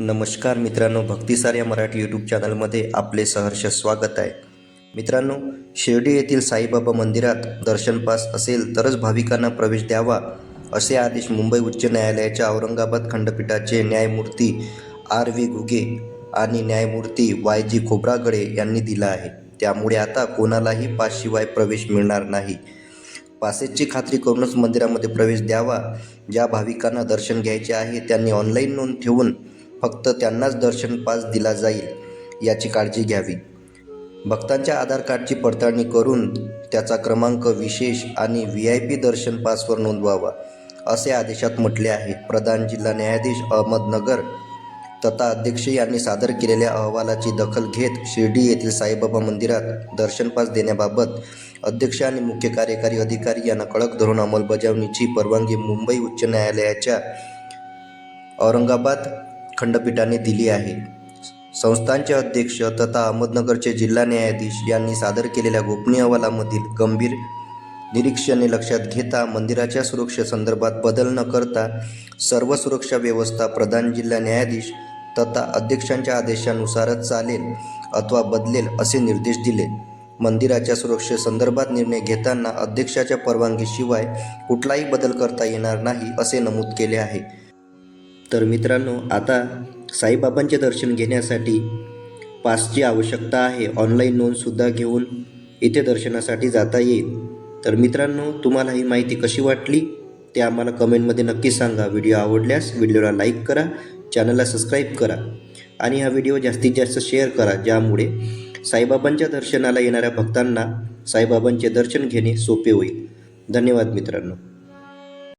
नमस्कार मित्रांनो भक्तिसार या मराठी यूट्यूब चॅनलमध्ये आपले सहर्ष स्वागत आहे. मित्रांनो शिर्डी येथील साईबाबा मंदिरात दर्शन पास असेल तरच भाविकांना प्रवेश द्यावा असे आदेश मुंबई उच्च न्यायालयाच्या औरंगाबाद खंडपीठाचे न्यायमूर्ती आर व्ही घुगे आणि न्यायमूर्ती वाय जी खोब्रागडे यांनी दिला आहे. त्यामुळे आता कोणालाही पासशिवाय प्रवेश मिळणार नाही. पासेसची खात्री करूनच मंदिरामध्ये प्रवेश द्यावा ज्या भाविकांना दर्शन घ्यायचे आहे त्यांनी ऑनलाईन नोंद ठेवून फक्त त्यांनाच दर्शन पास दिला जाईल याची काळजी घ्यावी. भक्तांच्या आधार कार्डची पडताळणी करून त्याचा क्रमांक विशेष आणि व्ही आय पी दर्शन पासवर नोंदवावा असे आदेशात म्हटले आहे. प्रधान जिल्हा न्यायाधीश अहमदनगर तथा अध्यक्ष यांनी सादर केलेल्या अहवालाची दखल घेत शिर्डी येथील साईबाबा मंदिरात दर्शन पास देण्याबाबत अध्यक्ष आणि मुख्य कार्यकारी अधिकारी यांना कडक धोरण अंमलबजावणीची परवानगी मुंबई उच्च न्यायालयाच्या औरंगाबाद खंडपीठाने दिली आहे. संस्थांचे अध्यक्ष तथा अहमदनगरचे जिल्हा न्यायाधीश यांनी सादर केलेल्या गोपनीय अहवालामधील गंभीर निरीक्षणे लक्षात घेता मंदिराच्या सुरक्षेसंदर्भात बदल न करता सर्व सुरक्षा व्यवस्था प्रधान जिल्हा न्यायाधीश तथा अध्यक्षांच्या आदेशानुसारच चालेल अथवा बदलेल असे निर्देश दिले. मंदिराच्या सुरक्षेसंदर्भात निर्णय घेताना अध्यक्षाच्या परवानगीशिवाय कुठलाही बदल करता येणार नाही असे नमूद केले आहे. तर मित्रांनो आता साईबाबांचे दर्शन घेण्यासाठी पासची आवश्यकता आहे. ऑनलाईन नोंदसुद्धा घेऊन इथे दर्शनासाठी जाता येईल. तर मित्रांनो तुम्हाला ही माहिती कशी वाटली ते आम्हाला कमेंटमध्ये नक्की सांगा. व्हिडिओ आवडल्यास व्हिडिओला लाईक करा चॅनलला सबस्क्राईब करा आणि हा व्हिडिओ जास्तीत जास्त शेअर करा. ज्यामुळे साईबाबांच्या दर्शनाला येणाऱ्या भक्तांना साईबाबांचे दर्शन घेणे सोपे होईल. धन्यवाद मित्रांनो.